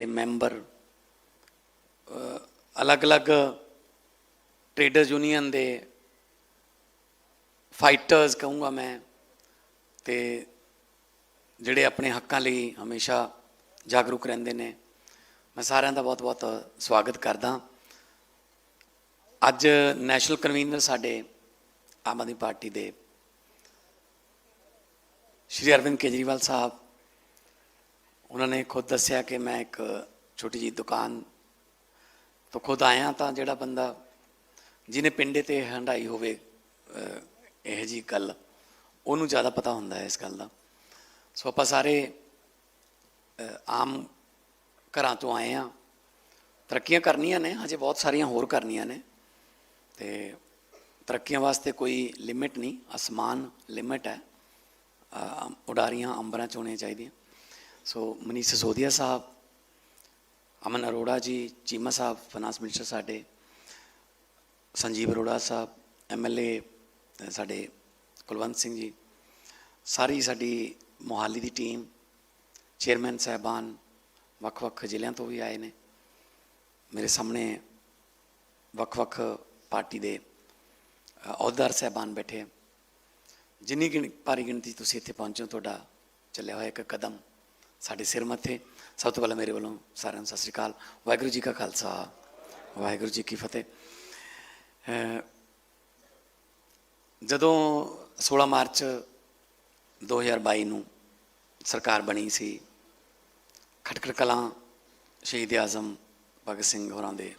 ਦੇ ਮੈਂਬਰ ਅਲੱਗ-ਅਲੱਗ traders union ਦੇ ਫਾਈਟਰਸ ਕਹੂੰਗਾ ਮੈਂ ਤੇ ਜਿਹੜੇ ਆਪਣੇ ਹੱਕਾਂ ਲਈ ਹਮੇਸ਼ਾ ਜਾਗਰੂਕ ਰਹਿੰਦੇ ਨੇ, ਮੈਂ ਸਾਰਿਆਂ ਦਾ ਬਹੁਤ-ਬਹੁਤ ਸਵਾਗਤ ਕਰਦਾ। ਅੱਜ ਨੈਸ਼ਨਲ ਕਨਵੀਨਰ ਸਾਡੇ ਆਮ ਆਦਮੀ ਪਾਰਟੀ ਦੇ ਸ਼੍ਰੀ ਅਰਵਿੰਦ ਕੇਜਰੀਵਾਲ ਸਾਹਿਬ ਉਹਨਾਂ ਨੇ ਖੁਦ ਦੱਸਿਆ ਕਿ ਮੈਂ ਇੱਕ ਛੋਟੀ ਜੀ ਦੁਕਾਨ ਤੋਂ ਖੁਦ ਆਇਆ ਤਾਂ ਜਿਹੜਾ ਬੰਦਾ ਜਿਹਨੇ ਪਿੰਡੇ ਤੇ ਹੰਡਾਈ ਹੋਵੇ ਅਹ, ਇਹ ਜੀ ਗੱਲ ਉਹਨੂੰ ਜ਼ਿਆਦਾ ਪਤਾ ਹੁੰਦਾ ਹੈ ਇਸ ਗੱਲ ਦਾ। ਸੋ ਆਪਾਂ ਸਾਰੇ ਆਮ ਘਰਾਂ ਤੋਂ ਆਏ ਆ ਤਰੱਕੀਆਂ ਕਰਨੀਆਂ ਨੇ ਹਜੇ ਬਹੁਤ ਸਾਰੀਆਂ ਹੋਰ ਕਰਨੀਆਂ ਨੇ। ਤੇ ਤਰੱਕੀਆਂ ਵਾਸਤੇ ਕੋਈ ਲਿਮਿਟ ਨਹੀਂ ਅਸਮਾਨ ਲਿਮਿਟ ਹੈ। ਉਡਾਰੀਆਂ ਅੰਬਰਾਂ ਚ ਹੋਣੀਆਂ ਚਾਹੀਦੀਆਂ। ਸੋ ਮਨੀਸ਼ ਸੋਧੀਆ ਸਾਹਿਬ ਅਮਨ ਅਰੋੜਾ ਜੀ ਚੀਮਾ ਸਾਹਿਬ ਫਾਈਨਾਂਸ ਮਿਨਿਸਟਰ ਸਾਡੇ ਸੰਜੀਵ ਅਰੋੜਾ ਸਾਹਿਬ ਐਮਐਲਏ ਸਾਡੇ ਕੁਲਵੰਤ ਸਿੰਘ ਜੀ ਸਾਰੀ ਸਾਡੀ ਮੋਹਾਲੀ ਦੀ ਟੀਮ ਚੇਅਰਮੈਨ ਸਾਹਿਬਾਨ ਵੱਖ-ਵੱਖ ਜ਼ਿਲ੍ਹਿਆਂ ਤੋਂ ਵੀ ਆਏ ਨੇ। ਮੇਰੇ ਸਾਹਮਣੇ ਵੱਖ-ਵੱਖ ਪਾਰਟੀ ਦੇ ਅ, ਅਹੁਦੇਦਾਰ ਸਾਹਿਬਾਨ ਬੈਠੇ ਜਿੰਨੀ ਗਿਣ ਭਾਰੀ ਗਿਣਤੀ ਤੁਸੀਂ ਇੱਥੇ ਪਹੁੰਚੇ ਤੁਹਾਡਾ ਚੱਲਿਆ ਹੋਇਆ ਇੱਕ ਕਦਮ ਸਾਡੇ ਸਿਰ ਮੱਥੇ। ਸਭ ਤੋਂ ਪਹਿਲਾਂ ਮੇਰੇ ਵੱਲੋਂ ਸਾਰਿਆਂ ਨੂੰ ਸਤਿ ਸ੍ਰੀ ਅਕਾਲ। ਵਾਹਿਗੁਰੂ ਜੀ ਕਾ ਖਾਲਸਾ, ਵਾਹਿਗੁਰੂ ਜੀ ਕੀ ਫਤਿਹ। ਜਦੋਂ 16 ਮਾਰਚ 2022 ਨੂੰ ਸਰਕਾਰ ਬਣੀ ਸੀ ਖਟਖੜ ਕਲਾਂ ਸ਼ਹੀਦ ਆਜ਼ਮ ਭਗਤ ਸਿੰਘ ਹੋਰਾਂ ਦੇ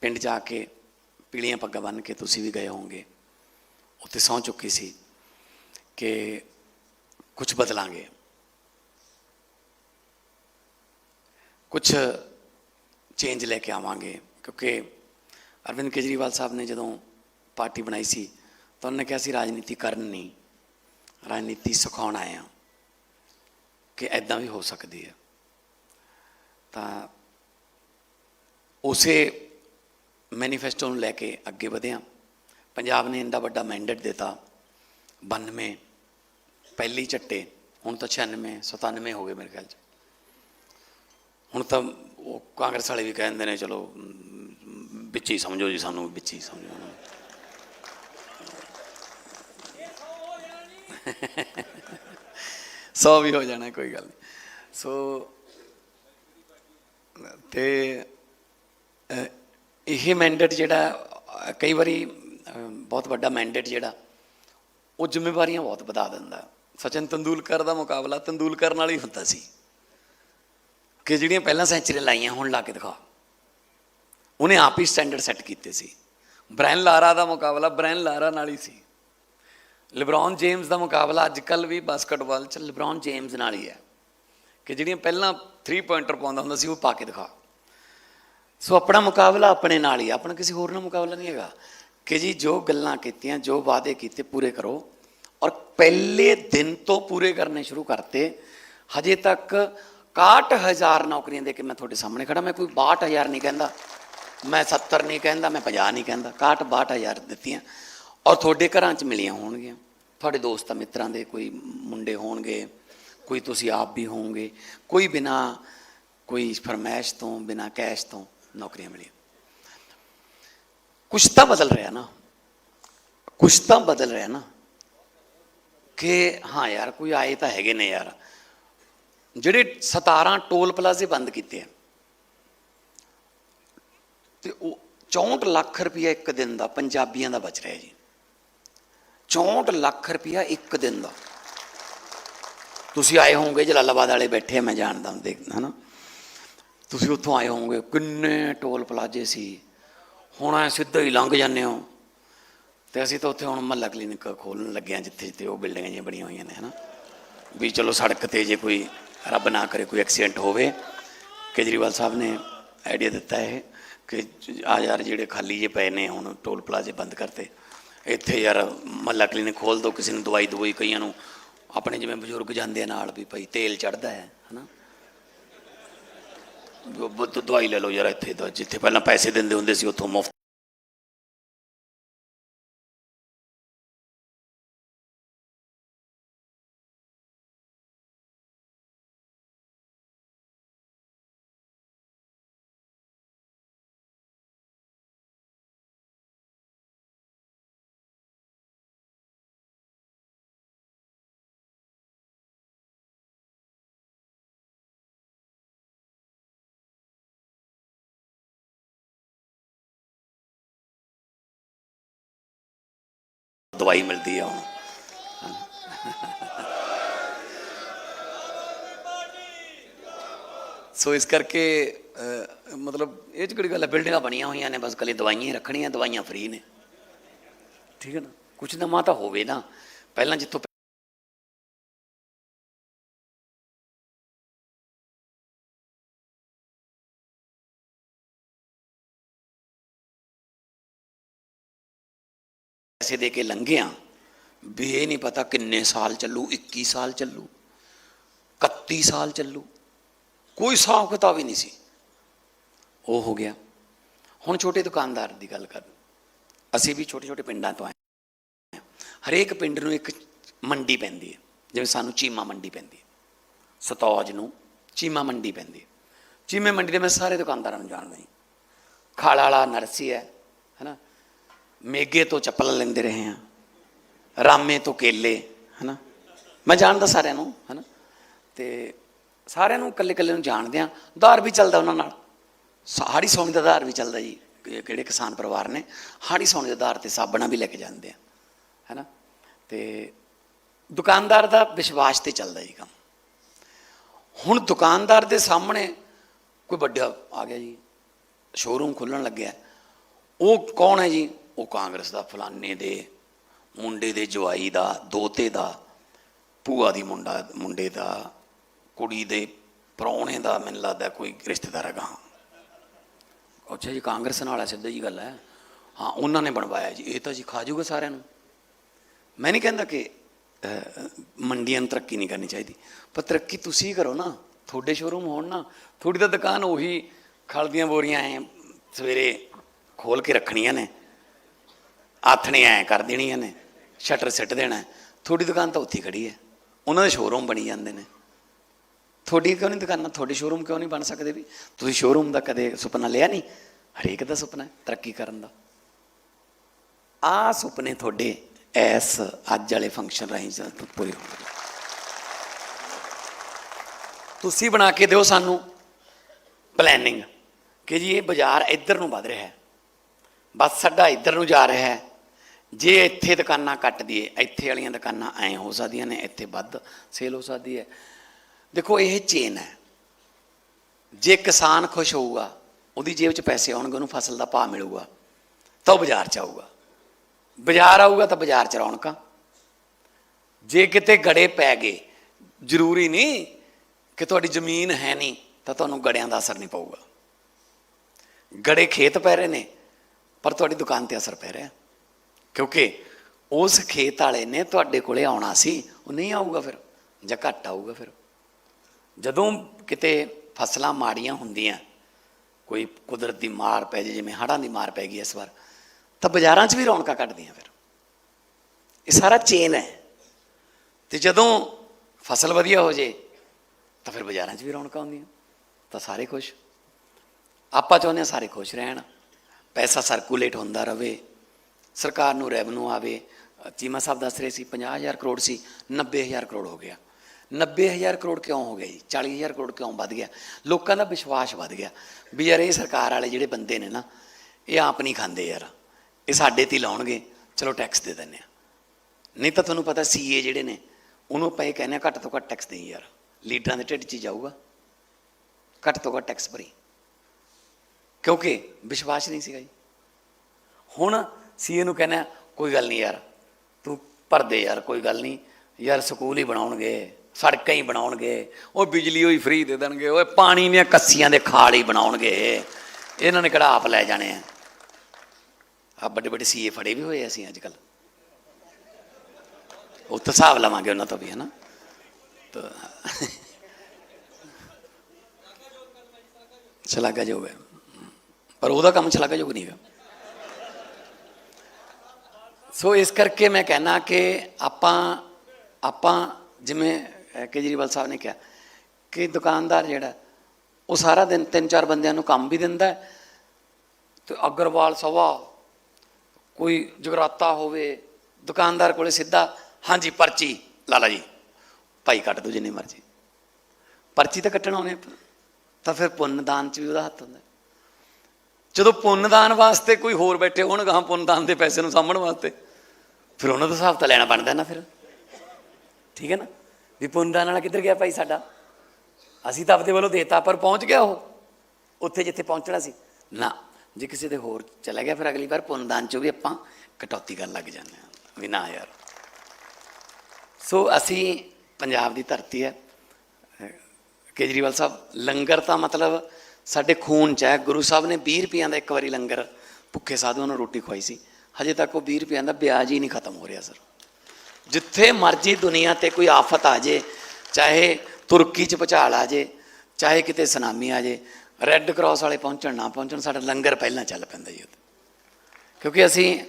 ਪਿੰਡ ਜਾ ਕੇ ਪੀਲੀਆਂ ਪੱਗਾਂ ਬੰਨ੍ਹ ਕੇ ਤੁਸੀਂ ਵੀ ਗਏ ਹੋਵੋਗੇ। ਉੱਥੇ ਸਹੁੰ ਚੁੱਕੀ ਸੀ ਕਿ ਕੁਝ ਬਦਲਾਂਗੇ। ਕੁਝ ਚੇਂਜ ਲੈ ਕੇ ਆਵਾਂਗੇ। ਕਿਉਂਕਿ ਅਰਵਿੰਦ ਕੇਜਰੀਵਾਲ ਸਾਹਿਬ ਨੇ ਜਦੋਂ ਪਾਰਟੀ ਬਣਾਈ ਸੀ, ਤਾਂ ਉਹਨੇ ਕਿਹਾ ਸੀ, ਰਾਜਨੀਤੀ ਕਰਨ ਨਹੀਂ। ਰਾਜਨੀਤੀ ਸਿਖਾਉਣ ਆਏ ਆ ਕਿ ਐਦਾਂ ਵੀ ਹੋ ਸਕਦੀ ਹੈ। ਤਾਂ ਉਸੇ ਮੈਨੀਫੈਸਟੋ ਨੂੰ ਲੈ ਕੇ ਅੱਗੇ ਵਧਿਆ। ਪੰਜਾਬ ਨੇ ਇੰਦਾ ਵੱਡਾ ਮੈਂਡੇਟ ਦਿੱਤਾ 92 ਪਹਿਲੀ ਚੱਟੇ, ਹੁਣ ਤਾਂ 96 97 ਹੋ ਗਏ ਮੇਰੇ ਖਿਆਲ ਚ। ਹੁਣ ਤਾਂ ਉਹ ਕਾਂਗਰਸ ਵਾਲੇ ਵੀ ਕਹਿੰਦੇ ਨੇ, ਚਲੋ, ਵਿੱਚ ਹੀ ਸਮਝੋ ਜੀ ਸਾਨੂੰ, ਵਿੱਚ ਹੀ ਸਮਝੋ। ਸੌ ਵੀ ਹੋ ਜਾਣਾ, ਕੋਈ ਗੱਲ ਨਹੀਂ। ਸੋ, ਤੇ ਇਹ ਮੈਂਡੇਟ ਜਿਹੜਾ, ਕਈ ਵਾਰੀ ਬਹੁਤ ਵੱਡਾ ਮੈਂਡੇਟ ਜਿਹੜਾ, ਉਹ ਜ਼ਿੰਮੇਵਾਰੀਆਂ ਬਹੁਤ ਵਧਾ ਦਿੰਦਾ। ਸਚਿਨ ਤੰਦੂਲਕਰ ਦਾ ਮੁਕਾਬਲਾ ਤੰਦੂਲਕਰ ਨਾਲ ਹੀ ਹੁੰਦਾ ਸੀ। ਕਿ ਜਿਹੜੀਆਂ ਪਹਿਲਾਂ ਸੈਂਚਰੀਆਂ ਲਾਈਆਂ, ਹੁਣ ਲਾ ਕੇ ਦਿਖਾ ਉਹਨੇ ਆਪ ਹੀ ਸਟੈਂਡਰਡ ਸੈੱਟ ਕੀਤੇ ਸੀ। ਬ੍ਰਾਇਨ ਲਾਰਾ ਦਾ ਮੁਕਾਬਲਾ ਬ੍ਰੈਨ ਲਾਰਾ ਨਾਲ ਹੀ ਸੀ। ਲਿਬਰੌਨ ਜੇਮਸ ਦਾ ਮੁਕਾਬਲਾ ਅੱਜ ਕੱਲ ਵੀ ਬਾਸਕਟਬਾਲ ਚ ਲਿਬਰੌਨ ਜੇਮਸ ਨਾਲ ਹੀ ਹੈ। ਕਿ ਜਿਹੜੀਆਂ ਪਹਿਲਾਂ 3 ਪੁਆਇੰਟਰ ਪਾਉਂਦਾ ਹੁੰਦਾ ਸੀ, ਉਹ ਪਾ ਕੇ ਦਿਖਾ ਸੋ ਆਪਣਾ ਮੁਕਾਬਲਾ ਆਪਣੇ ਨਾਲ ਹੀ। ਆਪਣਾ ਕਿਸੇ ਹੋਰ ਨਾਲ ਮੁਕਾਬਲਾ ਨਹੀਂ ਹੈਗਾ। ਕਿ ਜੀ, ਜੋ ਗੱਲਾਂ ਕੀਤੀਆਂ, ਜੋ ਵਾਅਦੇ ਕੀਤੇ, ਪੂਰੇ ਕਰੋ। ਔਰ ਪਹਿਲੇ ਦਿਨ ਤੋਂ ਪੂਰੇ ਕਰਨੇ ਸ਼ੁਰੂ ਕਰਤੇ। ਹਜੇ ਤੱਕ 61000 ਨੌਕਰੀਆਂ ਦੇ ਕੇ ਮੈਂ ਤੁਹਾਡੇ ਸਾਹਮਣੇ ਖੜਾ ਮੈਂ ਕੋਈ 62000 ਨਹੀਂ ਕਹਿੰਦਾ, ਮੈਂ 70 ਨਹੀਂ ਕਹਿੰਦਾ, ਮੈਂ 50 ਨਹੀਂ ਕਹਿੰਦਾ। 61 62000 ਦਿੱਤੀਆਂ ਔਰ ਤੁਹਾਡੇ ਘਰਾਂ 'ਚ ਮਿਲੀਆਂ ਹੋਣਗੀਆਂ। ਤੁਹਾਡੇ ਦੋਸਤਾਂ ਮਿੱਤਰਾਂ ਦੇ ਕੋਈ ਮੁੰਡੇ ਹੋਣਗੇ, ਕੋਈ ਤੁਸੀਂ ਆਪ ਵੀ ਹੋਵੋਗੇ, ਕੋਈ ਬਿਨਾ ਕੋਈ ਫਰਮਾਇਸ਼ ਤੋਂ, ਬਿਨਾ ਕੈਸ਼ ਤੋਂ ਨੌਕਰੀਆਂ ਮਿਲੀਆਂ। ਕੁਛ ਤਾਂ ਬਦਲ ਰਿਹਾ ਨਾ। ਕੁਛ ਤਾਂ ਬਦਲ ਰਿਹਾ ਨਾ ਕਿ ਹਾਂ ਯਾਰ, ਕੋਈ ਆਏ ਤਾਂ ਹੈਗੇ ਨੇ ਯਾਰ। ਜਿਹੜੇ 17 ਟੋਲ ਪਲਾਜ਼ੇ ਬੰਦ ਕੀਤੇ ਆ, ਤੇ ਉਹ 64 ਲੱਖ ਰੁਪਇਆ ਇੱਕ ਦਿਨ ਦਾ ਪੰਜਾਬੀਆਂ ਦਾ ਬਚ ਰਿਹਾ ਜੀ। 64 ਲੱਖ ਰੁਪਇਆ ਇੱਕ ਦਿਨ ਦਾ। ਤੁਸੀਂ ਆਏ ਹੋਵੋਗੇ ਜਲਾਲਾਬਾਦ ਵਾਲੇ ਬੈਠੇ ਮੈਂ ਜਾਣਦਾ ਹਾਂ, ਦੇਖ, ਹਨਾ? ਤੁਸੀਂ ਉੱਥੋਂ ਆਏ ਹੋਵੋਗੇ, ਕਿੰਨੇ ਟੋਲ ਪਲਾਜ਼ੇ ਸੀ। ਹੁਣ ਐ ਸਿੱਧਾ ਹੀ ਲੰਘ ਜਾਂਦੇ ਹੋ। ਤੇ ਅਸੀਂ ਤਾਂ ਉੱਥੇ ਹੁਣ ਮਹੱਲਾ ਕਲੀਨਿਕ ਖੋਲਣ ਲੱਗੇ ਆ ਜਿੱਥੇ ਜਿੱਥੇ ਉਹ ਬਿਲਡਿੰਗਾਂ ਜਿਹੀਆਂ ਬਣੀਆਂ ਹੋਈਆਂ ਨੇ, ਹਨਾ? ਵੀ ਚਲੋ ਸੜਕ ਤੇ ਜੇ ਕੋਈ ਰੱਬ ਨਾ ਕਰੇ ਕੋਈ ਐਕਸੀਡੈਂਟ ਹੋਵੇ। ਕੇਜਰੀਵਾਲ ਸਾਹਿਬ ਨੇ ਆਈਡੀਆ ਦਿੱਤਾ ਹੈ ਕਿ ਆ ਯਾਰ ਜਿਹੜੇ ਖਾਲੀ ਜੇ ਪਏ ਨੇ ਹੁਣ ਟੋਲ ਪਲਾਜ਼ੇ ਬੰਦ ਕਰਤੇ। ਇੱਥੇ ਯਾਰ ਮਹੱਲਾ ਕਲੀਨਿਕ ਖੋਲ ਦੋ, ਕਿਸੇ ਨੂੰ ਦਵਾਈ ਦਵਾਈ ਕਈਆਂ ਨੂੰ। ਆਪਣੇ ਜਿਵੇਂ ਬਜ਼ੁਰਗ ਜਾਂਦੇ ਆ ਨਾਲ ਵੀ ਭਾਈ, ਤੇਲ ਚੜਦਾ ਹੈ, ਹਨਾ? ਬ- ਦਵਾਈ ਲੈ ਲਓ ਯਾਰ ਇੱਥੇ, ਜਿੱਥੇ ਪਹਿਲਾਂ ਪੈਸੇ ਦਿੰਦੇ ਹੁੰਦੇ ਸੀ, ਉੱਥੋਂ ਮੁਫਤ ਦਵਾਈ ਮਿਲਦੀ ਆ ਹੁਣ। ਸੋ ਇਸ ਕਰਕੇ ਅਹ, ਮਤਲਬ ਇਹ ਚ ਕਿਹੜੀ ਗੱਲ ਹੈ ਬਿਲਡਿੰਗਾਂ ਬਣੀਆਂ ਹੋਈਆਂ ਨੇ ਬਸ ਕੱਲੀ ਦਵਾਈਆਂ ਹੀ ਰੱਖਣੀਆਂ ਦਵਾਈਆਂ ਫ੍ਰੀ ਨੇ। ਠੀਕ ਹੈ ਨਾ? ਕੁਛ ਨਵਾਂ ਤਾਂ ਹੋਵੇ ਨਾ। ਪਹਿਲਾਂ ਜਿੱਥੋਂ ਪੈਸੇ ਦੇ ਕੇ ਲੰਘਿਆ, ਵੀ ਇਹ ਨਹੀਂ ਪਤਾ ਕਿੰਨੇ ਸਾਲ ਚੱਲੂ 21 ਸਾਲ ਚੱਲੂ 31 ਸਾਲ ਚੱਲੂ, ਕੋਈ ਹਿਸਾਬ ਕਿਤਾਬ ਹੀ ਨਹੀਂ ਸੀ। ਉਹ ਹੋ ਗਿਆ। ਹੁਣ ਛੋਟੇ ਦੁਕਾਨਦਾਰ ਦੀ ਗੱਲ ਕਰ। ਅਸੀਂ ਵੀ ਛੋਟੇ ਛੋਟੇ ਪਿੰਡਾਂ ਤੋਂ ਆਏ ਹਰੇਕ ਪਿੰਡ ਨੂੰ ਇੱਕ ਮੰਡੀ ਪੈਂਦੀ ਹੈ। ਜਿਵੇਂ ਸਾਨੂੰ ਚੀਮਾ ਮੰਡੀ ਪੈਂਦੀ ਹੈ। ਸਤੌਜ ਨੂੰ ਚੀਮਾ ਮੰਡੀ ਪੈਂਦੀ ਹੈ। ਚੀਮੇ ਮੰਡੀ ਦੇ ਮੈਂ ਸਾਰੇ ਦੁਕਾਨਦਾਰਾਂ ਨੂੰ ਜਾਣਦਾ ਹਾਂ ਖਾਲ ਵਾਲਾ ਨਰਸੀ ਹੈ ਹੈਨਾ ਮੇਗੇ ਤੋਂ ਚੱਪਲਾਂ ਲੈਂਦੇ ਰਹੇ ਹਾਂ, ਰਾਮੇ ਤੋਂ ਕੇਲੇ, ਹਨਾ? ਮੈਂ ਜਾਣਦਾ ਸਾਰਿਆਂ ਨੂੰ, ਹਨਾ? ਤੇ ਸਾਰਿਆਂ ਨੂੰ ਇਕੱਲੇ ਇਕੱਲੇ ਨੂੰ ਜਾਣਦੇ ਆ ਉਧਾਰ ਵੀ ਚੱਲਦਾ ਉਹਨਾਂ ਨਾਲ। ਸਾੜੀ ਸੌਣੀ ਦਾ ਉਧਾਰ ਵੀ ਚੱਲਦਾ ਜੀ ਕਿਹੜੇ ਕਿਸਾਨ ਪਰਿਵਾਰ ਨੇ, ਹਾੜੀ ਸੌਣੀ ਦੇ ਉਧਾਰ ਤੇ ਸਾਬਣਾ ਵੀ ਲੈ ਕੇ ਜਾਂਦੇ ਆ, ਹੈਨਾ? ਤੇ ਦੁਕਾਨਦਾਰ ਦਾ ਵਿਸ਼ਵਾਸ ਤੇ ਚੱਲਦਾ ਜੀ ਕੰਮ। ਹੁਣ ਦੁਕਾਨਦਾਰ ਦੇ ਸਾਹਮਣੇ ਕੋਈ ਵੱਡਾ ਆ ਗਿਆ ਜੀ ਸ਼ੋਰੂਮ ਖੁੱਲਣ ਲੱਗਿਆ। ਉਹ ਕੌਣ ਹੈ ਜੀ? ਉਹ ਕਾਂਗਰਸ ਦਾ ਫਲਾਨੇ ਦੇ ਮੁੰਡੇ ਦੇ ਜਵਾਈ ਦਾ, ਦੋਤੇ ਦਾ, ਭੂਆ ਦੀ ਮੁੰਡਾ, ਮੁੰਡੇ ਦਾ, ਕੁੜੀ ਦੇ ਪ੍ਰਾਹੁਣੇ ਦਾ ਮੈਨੂੰ ਲੱਗਦਾ ਕੋਈ ਰਿਸ਼ਤੇਦਾਰ ਹੈਗਾ ਅੱਛਾ ਜੀ, ਕਾਂਗਰਸ ਨਾਲ ਹੈ ਸਿੱਧਾ ਜੀ ਗੱਲ ਹੈ। ਹਾਂ, ਉਹਨਾਂ ਨੇ ਬਣਵਾਇਆ ਜੀ। ਇਹ ਤਾਂ ਜੀ ਖਾ ਜੂਗਾ ਸਾਰਿਆਂ ਨੂੰ। ਮੈਂ ਨਹੀਂ ਕਹਿੰਦਾ ਕਿ ਮੰਡੀਆਂ ਨੂੰ ਤਰੱਕੀ ਨਹੀਂ ਕਰਨੀ ਚਾਹੀਦੀ। ਪਰ ਤਰੱਕੀ ਤੁਸੀਂ ਕਰੋ ਨਾ। ਤੁਹਾਡੇ ਸ਼ੋਰੂਮ ਹੋਣ ਨਾ। ਤੁਹਾਡੀ ਤਾਂ ਦੁਕਾਨ ਉਹੀ ਖਲ ਦੀਆਂ ਬੋਰੀਆਂ ਐ ਸਵੇਰੇ ਖੋਲ ਕੇ ਰੱਖਣੀਆਂ ਨੇ। ਆਥਣੇ ਐ ਕਰ ਦੇਣੀਆਂ ਨੇ ਸ਼ਟਰ ਸਿੱਟ ਦੇਣਾ। ਹੈ। ਤੁਹਾਡੀ ਦੁਕਾਨ ਤਾਂ ਉੱਥੇ ਹੀ ਖੜੀ ਹੈ। ਉਹਨਾਂ ਦੇ ਸ਼ੋਰੂਮ ਬਣੀ ਜਾਂਦੇ ਨੇ। ਤੁਹਾਡੀ ਕਿਉਂ ਨਹੀਂ ਦੁਕਾਨਾਂ? ਤੁਹਾਡੇ ਸ਼ੋਰੂਮ ਕਿਉਂ ਨਹੀਂ ਬਣ ਸਕਦੇ ਵੀ? ਤੁਸੀਂ ਸ਼ੋਰੂਮ ਦਾ ਕਦੇ ਸੁਪਨਾ ਲਿਆ ਨਹੀਂ? ਹਰੇਕ ਦਾ ਸੁਪਨਾ ਤਰੱਕੀ ਕਰਨ ਦਾ। ਆ ਸੁਪਨੇ ਤੁਹਾਡੇ ਐਸ ਅੱਜ ਵਾਲੇ ਫੰਕਸ਼ਨ ਰਾਹੀਂ ਜਦ ਪੂਰੇ ਹੋਣਗੇ ਤੁਸੀਂ ਬਣਾ ਕੇ ਦਿਓ ਸਾਨੂੰ ਪਲੈਨਿੰਗ ਕਿ ਜੀ ਇਹ ਬਾਜ਼ਾਰ ਇੱਧਰ ਨੂੰ ਵੱਧ ਰਿਹਾ ਹੈ। ਬਸ ਸਾਡਾ ਇੱਧਰ ਨੂੰ ਜਾ ਰਿਹਾ ਹੈ। ਜੇ ਇੱਥੇ ਦੁਕਾਨਾਂ ਕੱਟ ਦਈਏ, ਇੱਥੇ ਵਾਲੀਆਂ ਦੁਕਾਨਾਂ ਐ ਹੋ ਸਕਦੀਆਂ ਨੇ, ਇੱਥੇ ਵੱਧ ਸੇਲ ਹੋ ਸਕਦੀ ਹੈ। ਦੇਖੋ, ਇਹ ਚੇਨ ਹੈ। ਜੇ ਕਿਸਾਨ ਖੁਸ਼ ਹੋਊਗਾ, ਉਹਦੀ ਜੇਬ 'ਚ ਪੈਸੇ ਆਉਣਗੇ, ਉਹਨੂੰ ਫਸਲ ਦਾ ਭਾਅ ਮਿਲੂਗਾ, ਤਾਂ ਉਹ ਬਾਜ਼ਾਰ 'ਚ ਆਊਗਾ। ਬਾਜ਼ਾਰ ਆਊਗਾ ਤਾਂ ਬਾਜ਼ਾਰ 'ਚ ਰੌਣਕਾਂ। ਜੇ ਕਿਤੇ ਗੜੇ ਪੈ ਗਏ, ਜ਼ਰੂਰੀ ਨਹੀਂ ਕਿ ਤੁਹਾਡੀ ਜ਼ਮੀਨ ਹੈ ਨਹੀਂ, ਤਾਂ ਤੁਹਾਨੂੰ ਗੜਿਆਂ ਦਾ ਅਸਰ ਨਹੀਂ ਪਊਗਾ। ਗੜੇ ਖੇਤ ਪੈ ਰਹੇ ਨੇ, ਪਰ ਤੁਹਾਡੀ ਦੁਕਾਨ ਤੇ ਅਸਰ ਪੈ ਰਿਹਾ। ਕਿਉਂਕਿ ਉਸ ਖੇਤ ਵਾਲੇ ਨੇ ਤੁਹਾਡੇ ਕੋਲੇ ਆਉਣਾ ਸੀ, ਉਹ ਨਹੀਂ ਆਊਗਾ ਫਿਰ, ਜਾਂ ਘੱਟ ਆਊਗਾ ਫਿਰ। ਜਦੋਂ ਕਿਤੇ ਫਸਲਾਂ ਮਾੜੀਆਂ ਹੁੰਦੀਆਂ, ਕੋਈ ਕੁਦਰਤ ਦੀ ਮਾਰ ਪੈ ਜੇ, ਜਿਵੇਂ ਹੜ੍ਹਾਂ ਦੀ ਮਾਰ ਪੈ ਗਈ ਇਸ ਵਾਰ, ਤਾਂ ਬਾਜ਼ਾਰਾਂ 'ਚ ਵੀ ਰੌਣਕਾਂ ਕੱਟਦੀਆਂ ਫਿਰ। ਇਹ ਸਾਰਾ ਚੇਨ ਹੈ। ਤੇ ਜਦੋਂ ਫਸਲ ਵਧੀਆ ਹੋ ਜੇ, ਤਾਂ ਫਿਰ ਬਾਜ਼ਾਰਾਂ 'ਚ ਵੀ ਰੌਣਕਾਂ ਆਉਂਦੀਆਂ ਤਾਂ ਸਾਰੇ ਖੁਸ਼। ਆਪਾਂ ਚਾਹੁੰਦੇ ਹਾਂ ਸਾਰੇ ਖੁਸ਼ ਰਹਿਣ, ਪੈਸਾ ਸਰਕੂਲੇਟ ਹੁੰਦਾ ਰਹੇ। ਸਰਕਾਰ ਨੂੰ ਰੈਵਨਿਊ ਆਵੇ, ਚੀਮਾ ਸਾਹਿਬ ਦੱਸ ਰਹੇ ਸੀ 50000 ਕਰੋੜ ਸੀ 90000 ਕਰੋੜ ਹੋ ਗਿਆ। 90000 ਕਰੋੜ ਕਿਉਂ ਹੋ ਗਿਆ ਜੀ? 40000 ਕਰੋੜ ਕਿਉਂ ਵੱਧ ਗਿਆ? ਲੋਕਾਂ ਦਾ ਵਿਸ਼ਵਾਸ ਵੱਧ ਗਿਆ। ਵੀ ਯਾਰ ਇਹ ਸਰਕਾਰ ਵਾਲੇ ਜਿਹੜੇ ਬੰਦੇ ਨੇ ਨਾ, ਇਹ ਆਪ ਨਹੀਂ ਖਾਂਦੇ ਯਾਰ। ਇਹ ਸਾਡੇ ਤੇ ਹੀ ਲਾਉਣਗੇ। ਚਲੋ ਟੈਕਸ ਦੇ ਦਿੰਦੇ ਆ ਨਹੀਂ ਤਾਂ ਤੁਹਾਨੂੰ ਪਤਾ ਸੀਏ ਜਿਹੜੇ ਨੇ, ਉਹਨੂੰ ਆਪਾਂ ਇਹ ਕਹਿੰਦੇ ਆ ਘੱਟ ਤੋਂ ਘੱਟ ਟੈਕਸ ਦੇਈ ਯਾਰ। ਲੀਡਰਾਂ ਦੇ ਢਿੱਡ 'ਚ ਹੀ ਜਾਊਗਾ। ਘੱਟ ਤੋਂ ਘੱਟ ਟੈਕਸ ਭਰੀ। ਕਿਉਂਕਿ ਵਿਸ਼ਵਾਸ ਨਹੀਂ ਸੀਗਾ ਜੀ। ਹੁਣ ਸੀਏ ਨੂੰ ਕਹਿੰਦਾ ਕੋਈ ਗੱਲ ਨਹੀਂ ਯਾਰ, ਤੂੰ ਭਰ ਦੇ ਯਾਰ, ਕੋਈ ਗੱਲ ਨਹੀਂ। ਯਾਰ ਸਕੂਲ ਹੀ ਬਣਾਉਣਗੇ, ਸੜਕਾਂ ਹੀ ਬਣਾਉਣਗੇ, ਉਹ ਬਿਜਲੀ ਹੋਈ ਫ੍ਰੀ ਦੇ ਦੇਣਗੇ, ਓਏ ਪਾਣੀ ਦੀਆਂ ਕੱਸੀਆਂ ਦੇ ਖਾਲ ਹੀ ਬਣਾਉਣਗੇ। ਇਹਨਾਂ ਨੇ ਕਿਹੜਾ ਆਪ ਲੈ ਜਾਣੇ ਆ? ਆ ਵੱਡੇ ਵੱਡੇ ਸੀਏ ਫੜੇ ਵੀ ਹੋਏ ਅਸੀਂ ਅੱਜ ਕੱਲ ਉਹ ਤਾਂ ਹਿਸਾਬ ਲਵਾਂਗੇ ਉਹਨਾਂ ਤੋਂ ਵੀ ਹੈ ਨਾ ਤਾਂ ਸ਼ਲਾਘਾ ਯੋਗ ਹੈ। ਪਰ ਉਹਦਾ ਕੰਮ ਸ਼ਲਾਘਾ ਯੋਗ ਨਹੀਂ ਹੈਗਾ। ਸੋ ਇਸ ਕਰਕੇ ਮੈਂ ਕਹਿਣਾ ਕਿ ਆਪਾਂ ਆਪਾਂ ਜਿਵੇਂ ਕੇਜਰੀਵਾਲ ਸਾਹਿਬ ਨੇ ਕਿਹਾ ਕਿ ਦੁਕਾਨਦਾਰ ਜਿਹੜਾ, ਉਹ ਸਾਰਾ ਦਿਨ ਤਿੰਨ ਚਾਰ ਬੰਦਿਆਂ ਨੂੰ ਕੰਮ ਵੀ ਦਿੰਦਾ ਹੈ, ਤੇ ਅਗਰਵਾਲ ਸਵਾ ਕੋਈ ਜਗਰਾਤਾ ਹੋਵੇ, ਦੁਕਾਨਦਾਰ ਕੋਲੇ ਸਿੱਧਾ, ਹਾਂਜੀ, ਪਰਚੀ ਲਾਲਾ ਜੀ, ਭਾਈ ਕੱਟ ਦੋ ਜਿੰਨੀ ਮਰਜ਼ੀ। ਪਰਚੀ ਤਾਂ ਕੱਟਣਾ ਆਉਣੇ ਤਾਂ ਫਿਰ ਪੁੰਨ ਦਾਨ ਚ ਵੀ ਉਹਦਾ ਹੱਥ ਹੁੰਦਾ ਜਦੋਂ ਪੁੰਨਦਾਨ ਵਾਸਤੇ ਕੋਈ ਹੋਰ ਬੈਠੇ ਹੋਣ ਗਾਂ ਪੁੰਨਦਾਨ ਦੇ ਪੈਸੇ ਨੂੰ ਸਾਂਭਣ ਵਾਸਤੇ, ਫਿਰ ਉਹਨਾਂ ਦਾ ਹਿਸਾਬ ਤਾਂ ਲੈਣਾ ਬਣਦਾ ਨਾ ਫਿਰ। ਠੀਕ ਹੈ ਨਾ? ਵੀ ਪੁੰਨਦਾਨ ਵਾਲਾ ਕਿੱਧਰ ਗਿਆ ਭਾਈ ਸਾਡਾ? ਅਸੀਂ ਤਾਂ ਆਪਦੇ ਵੱਲੋਂ ਦੇਤਾ, ਪਰ ਪਹੁੰਚ ਗਿਆ ਉਹ। ਉੱਥੇ ਜਿੱਥੇ ਪਹੁੰਚਣਾ ਸੀ। ਨਾ, ਜੇ ਕਿਸੇ ਦੇ ਹੋਰ ਚਲਾ ਗਿਆ, ਫਿਰ ਅਗਲੀ ਵਾਰ ਪੁੰਨਦਾਨ ਚੋਂ ਵੀ ਆਪਾਂ ਕਟੌਤੀ ਕਰਨ ਲੱਗ ਜਾਂਦੇ ਹਾਂ। ਵੀ ਨਾ ਯਾਰ। ਸੋ ਅਸੀਂ ਪੰਜਾਬ ਦੀ ਧਰਤੀ ਹੈ। ਕੇਜਰੀਵਾਲ ਸਾਹਿਬ, ਲੰਗਰ ਤਾਂ ਮਤਲਬ ਸਾਡੇ ਖੂਨ ਚ ਹੈ ਗੁਰੂ ਸਾਹਿਬ ਨੇ 20 ਰੁਪਈਆਂ ਦਾ ਇੱਕ ਵਾਰੀ ਲੰਗਰ ਭੁੱਖੇ ਸਾਧੂਆਂ ਨੂੰ ਰੋਟੀ ਖਵਾਈ ਸੀ। ਹਜੇ ਤੱਕ ਉਹ 20 ਰੁਪਈਆਂ ਦਾ ਵਿਆਜ ਹੀ ਨਹੀਂ ਖਤਮ ਹੋ ਰਿਹਾ ਸਰ। ਜਿੱਥੇ ਮਰਜ਼ੀ ਦੁਨੀਆ ਤੇ ਕੋਈ ਆਫਤ ਆ ਜੇ ਚਾਹੇ ਤੁਰਕੀ ਚ ਭੁਚਾਲ ਆ ਜੇ ਚਾਹੇ ਕਿਤੇ ਸੁਨਾਮੀ ਆ ਜੇ ਰੈੱਡ ਕਰਾਸ ਵਾਲੇ ਪਹੁੰਚਣ ਨਾ ਪਹੁੰਚਣ ਸਾਡਾ ਲੰਗਰ ਪਹਿਲਾਂ ਚੱਲ ਪੈਂਦਾ ਜੀ ਉੱਥੇ। ਕਿਉਂਕਿ ਅਸੀਂ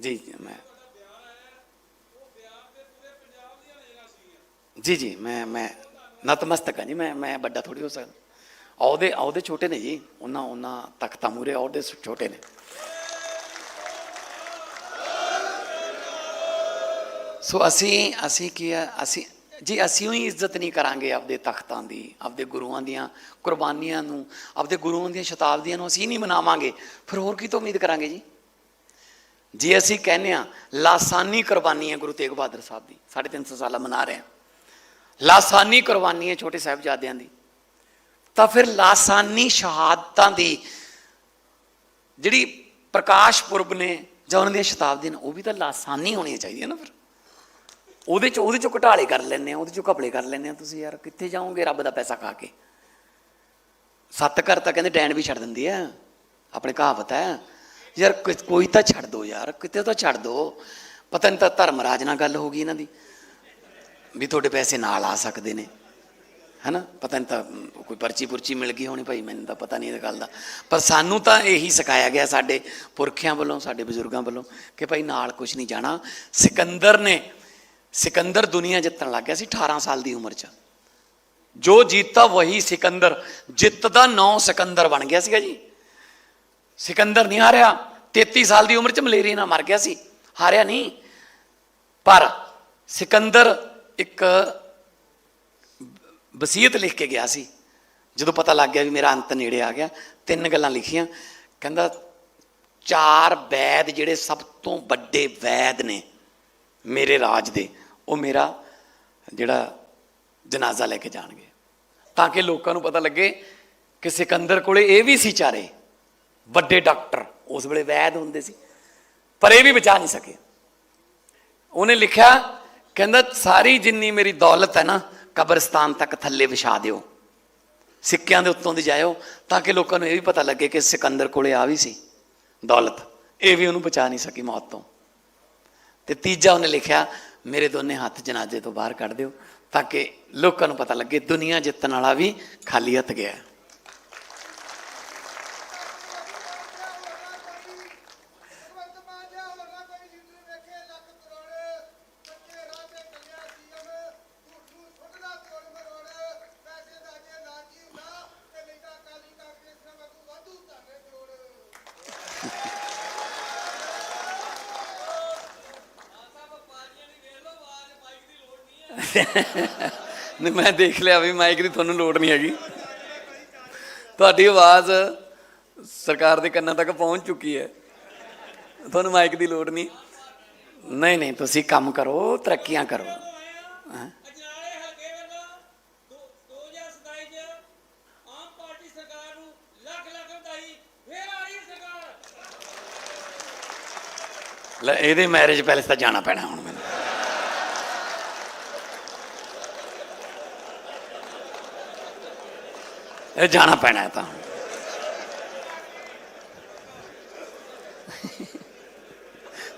ਜੀ, ਮੈਂ ਜੀ ਜੀ ਮੈਂ ਮੈਂ ਨਤਮਸਤਕ ਹਾਂ ਜੀ, ਮੈਂ ਮੈਂ ਵੱਡਾ ਥੋੜੀ ਹੋ ਸਕਦਾ। ਉਹਦੇ ਉਹਦੇ ਛੋਟੇ ਨੇ ਜੀ, ਉਹਨਾਂ ਉਹਨਾਂ ਤਖਤਾਂ ਮੂਰੇ ਉਹਦੇ ਛੋਟੇ ਨੇ। ਸੋ ਅਸੀਂ ਅਸੀਂ ਕੀ ਹੈ ਅਸੀਂ, ਜੀ ਅਸੀਂ ਹੀ ਇੱਜ਼ਤ ਨਹੀਂ ਕਰਾਂਗੇ ਆਪਦੇ ਤਖਤਾਂ ਦੀ, ਆਪਦੇ ਗੁਰੂਆਂ ਦੀਆਂ ਕੁਰਬਾਨੀਆਂ ਨੂੰ, ਆਪਦੇ ਗੁਰੂਆਂ ਦੀਆਂ ਸ਼ਤਾਬਦੀਆਂ ਨੂੰ ਅਸੀਂ ਨਹੀਂ ਮਨਾਵਾਂਗੇ। ਫਿਰ ਹੋਰ ਕੀ ਤੋਂ ਉਮੀਦ ਕਰਾਂਗੇ ਜੀ? ਜੇ ਅਸੀਂ ਕਹਿੰਦੇ ਆ ਲਾਸਾਨੀ ਕੁਰਬਾਨੀ ਹੈ ਗੁਰੂ ਤੇਗ ਬਹਾਦਰ ਸਾਹਿਬ ਦੀ 350 ਸਾਲਾ ਮਨਾ ਰਹੇ ਹਾਂ। ਲਾਸਾਨੀ ਕੁਰਬਾਨੀ ਹੈ ਛੋਟੇ ਸਾਹਿਬਜ਼ਾਦਿਆਂ ਦੀ। ਤਾਂ ਫਿਰ ਲਾਸਾਨੀ ਸ਼ਹਾਦਤਾਂ ਦੀ ਜਿਹੜੀ ਪ੍ਰਕਾਸ਼ ਪੁਰਬ ਨੇ ਜਾਂ ਉਹਨਾਂ ਦੀਆਂ ਸ਼ਤਾਬਦੀਆਂ ਨੇ, ਉਹ ਵੀ ਤਾਂ ਲਾਸਾਨੀ ਹੋਣੀਆਂ ਚਾਹੀਦੀਆਂ ਨਾ ਫਿਰ। ਉਹਦੇ ਚ, ਉਹਦੇ ਚੋਂ ਘਟਾਲੇ ਕਰ ਲੈਂਦੇ ਆ ਉਹਦੇ ਚੋਂ ਘਪਲੇ ਕਰ ਲੈਂਦੇ ਆ ਤੁਸੀਂ ਯਾਰ, ਕਿੱਥੇ ਜਾਓਗੇ ਰੱਬ ਦਾ ਪੈਸਾ ਖਾ ਕੇ? ਸੱਤ ਘਰ ਤਾਂ ਕਹਿੰਦੇ ਡੈਣ ਵੀ ਛੱਡ ਦਿੰਦੀ ਆ ਆਪਣੇ ਕਹਾਵਤ ਹੈ। ਯਾਰ, ਕੋਈ- ਤਾਂ ਛੱਡ ਦੋ ਯਾਰ, ਕਿਤੇ ਤਾਂ ਛੱਡ ਦੋ। ਪਤਾ ਨਹੀਂ ਤਾਂ ਧਰਮਰਾਜ ਨਾਲ ਗੱਲ ਹੋ ਗਈ ਇਹਨਾਂ ਦੀ। ਵੀ ਤੁਹਾਡੇ ਪੈਸੇ ਨਾਲ ਆ ਸਕਦੇ ਨੇ। ਹੈਨਾ? ਪਤਾ ਨਹੀਂ ਤਾਂ ਕੋਈ ਪਰਚੀ ਪੁਰਚੀ ਮਿਲ ਗਈ ਹੋਣੀ ਭਾਈ, ਮੈਨੂੰ ਤਾਂ ਪਤਾ ਨਹੀਂ ਇਹ ਗੱਲ ਦਾ। ਪਰ ਸਾਨੂੰ ਤਾਂ ਇਹੀ ਸਿਖਾਇਆ ਗਿਆ ਸਾਡੇ ਪੁਰਖਿਆਂ ਵੱਲੋਂ, ਸਾਡੇ ਬਜ਼ੁਰਗਾਂ ਵੱਲੋਂ ਕਿ ਭਾਈ ਨਾਲ ਕੁਝ ਨਹੀਂ ਜਾਣਾ। ਸਿਕੰਦਰ ਨੇ, ਸਿਕੰਦਰ ਦੁਨੀਆ ਜਿੱਤਣ ਲੱਗ ਗਿਆ ਸੀ 18 ਸਾਲ ਦੀ ਉਮਰ 'ਚ। ਜੋ ਜੀਤਾ ਵਹੀ ਸਿਕੰਦਰ, ਜਿੱਤ ਦਾ ਨੌ ਸਿਕੰਦਰ ਬਣ ਗਿਆ ਸੀਗਾ ਜੀ। ਸਿਕੰਦਰ ਨਹੀਂ ਹਾਰਿਆ 33 ਸਾਲ ਦੀ ਉਮਰ 'ਚ ਮਲੇਰੀਆ ਨਾਲ ਮਰ ਗਿਆ ਸੀ। ਹਾਰਿਆ ਨਹੀਂ ਪਰ ਸਿਕੰਦਰ ਇੱਕ ਵਸੀਅਤ ਲਿਖ ਕੇ ਗਿਆ ਸੀ। ਜਦੋਂ ਪਤਾ ਲੱਗ ਗਿਆ ਵੀ ਮੇਰਾ ਅੰਤ ਨੇੜੇ ਆ ਗਿਆ, ਤਿੰਨ ਗੱਲਾਂ ਲਿਖੀਆਂ। ਕਹਿੰਦਾ, ਚਾਰ ਵੈਦ ਜਿਹੜੇ ਸਭ ਤੋਂ ਵੱਡੇ ਵੈਦ ਨੇ ਮੇਰੇ ਰਾਜ ਦੇ, ਉਹ ਮੇਰਾ ਜਿਹੜਾ ਜਨਾਜ਼ਾ ਲੈ ਕੇ ਜਾਣਗੇ। ਤਾਂ ਕਿ ਲੋਕਾਂ ਨੂੰ ਪਤਾ ਲੱਗੇ ਕਿ ਸਿਕੰਦਰ ਕੋਲੇ ਇਹ ਵੀ ਸੀ ਚਾਰੇ, ਵੱਡੇ ਡਾਕਟਰ, ਉਸ ਵੇਲੇ ਵੈਦ ਹੁੰਦੇ ਸੀ। ਪਰ ਇਹ ਵੀ ਬਚਾ ਨਹੀਂ ਸਕੇ। ਉਹਨੇ ਲਿਖਿਆ ਕਹਿੰਦਾ, ਸਾਰੀ ਜਿੰਨੀ ਮੇਰੀ ਦੌਲਤ ਹੈ ਨਾ, ਕਬਰਸਤਾਨ ਤੱਕ ਥੱਲੇ ਵਿਛਾ ਦਿਓ। ਸਿੱਕਿਆਂ ਦੇ ਉੱਤੋਂ ਦੀ ਜਾਇਓ, ਤਾਂ ਕਿ ਲੋਕਾਂ ਨੂੰ ਇਹ ਵੀ ਪਤਾ ਲੱਗੇ ਕਿ ਸਿਕੰਦਰ ਕੋਲੇ ਆ ਵੀ ਸੀ, ਦੌਲਤ। ਇਹ ਵੀ ਉਹਨੂੰ ਬਚਾ ਨਹੀਂ ਸਕੀ ਮੌਤ ਤੋਂ। ਤੇ ਤੀਜਾ ਉਹਨੇ ਲਿਖਿਆ, ਮੇਰੇ ਦੋਨੇ ਹੱਥ ਜਨਾਜ਼ੇ ਤੋਂ ਬਾਹਰ ਕੱਢ ਦਿਓ, ਤਾਂ ਕਿ ਲੋਕਾਂ ਨੂੰ ਪਤਾ ਲੱਗੇ ਦੁਨੀਆ ਜਿੱਤਣ ਵਾਲਾ ਵੀ ਖਾਲੀ ਹੱਥ ਗਿਆ ਹੈ। ਭਗਵੰਤ ਮਾਨ ਜਿਹਾ ਹੋਰ ਨਾ ਕੋਈ ਲੀਡਰ ਵੇਖੇ ਲੱਖ ਕਰੋੜ ਬੱਚੇ ਰਾਹ ਤੇ ਕੱਲਿਆ ਸੀਐਮ ਝੂਠ ਨੂੰ ਸੁੱਟਦਾ ਕਰੋੜ ਮਰੋੜ ਪੈਸੇ ਦਾ ਜੇ ਨਾ ਜੀ ਹੁੰਦਾ ਤੇ ਨਹੀਂ ਤਾਂ ਕਾਲੀ ਕਾਂਗਰਸ ਨਾਲ ਵਾਧੂ ਵਾਧੂ ਧਾਨੇ ਕਰੋੜ ਨਹੀਂ, ਮੈਂ ਦੇਖ ਲਿਆ ਵੀ ਮਾਈਕ ਦੀ ਤੁਹਾਨੂੰ ਲੋੜ ਨਹੀਂ ਹੈਗੀ। ਤੁਹਾਡੀ ਆਵਾਜ਼ ਸਰਕਾਰ ਦੇ ਕੰਨਾਂ ਤੱਕ ਪਹੁੰਚ ਚੁੱਕੀ ਹੈ। ਤੁਹਾਨੂੰ ਮਾਈਕ ਦੀ ਲੋੜ ਨਹੀਂ। ਨਹੀਂ ਨਹੀਂ, ਤੁਸੀਂ ਕੰਮ ਕਰੋ, ਤਰੱਕੀਆਂ ਕਰੋ। ਲੈ, ਇਹਦੇ ਮੈਰਿਜ ਪੈਲੇਸ ਤਾਂ ਜਾਣਾ ਪੈਣਾ ਹੁਣ ਮੈਨੂੰ ਇਹ ਜਾਣਾ ਪੈਣਾ ਤਾਂ।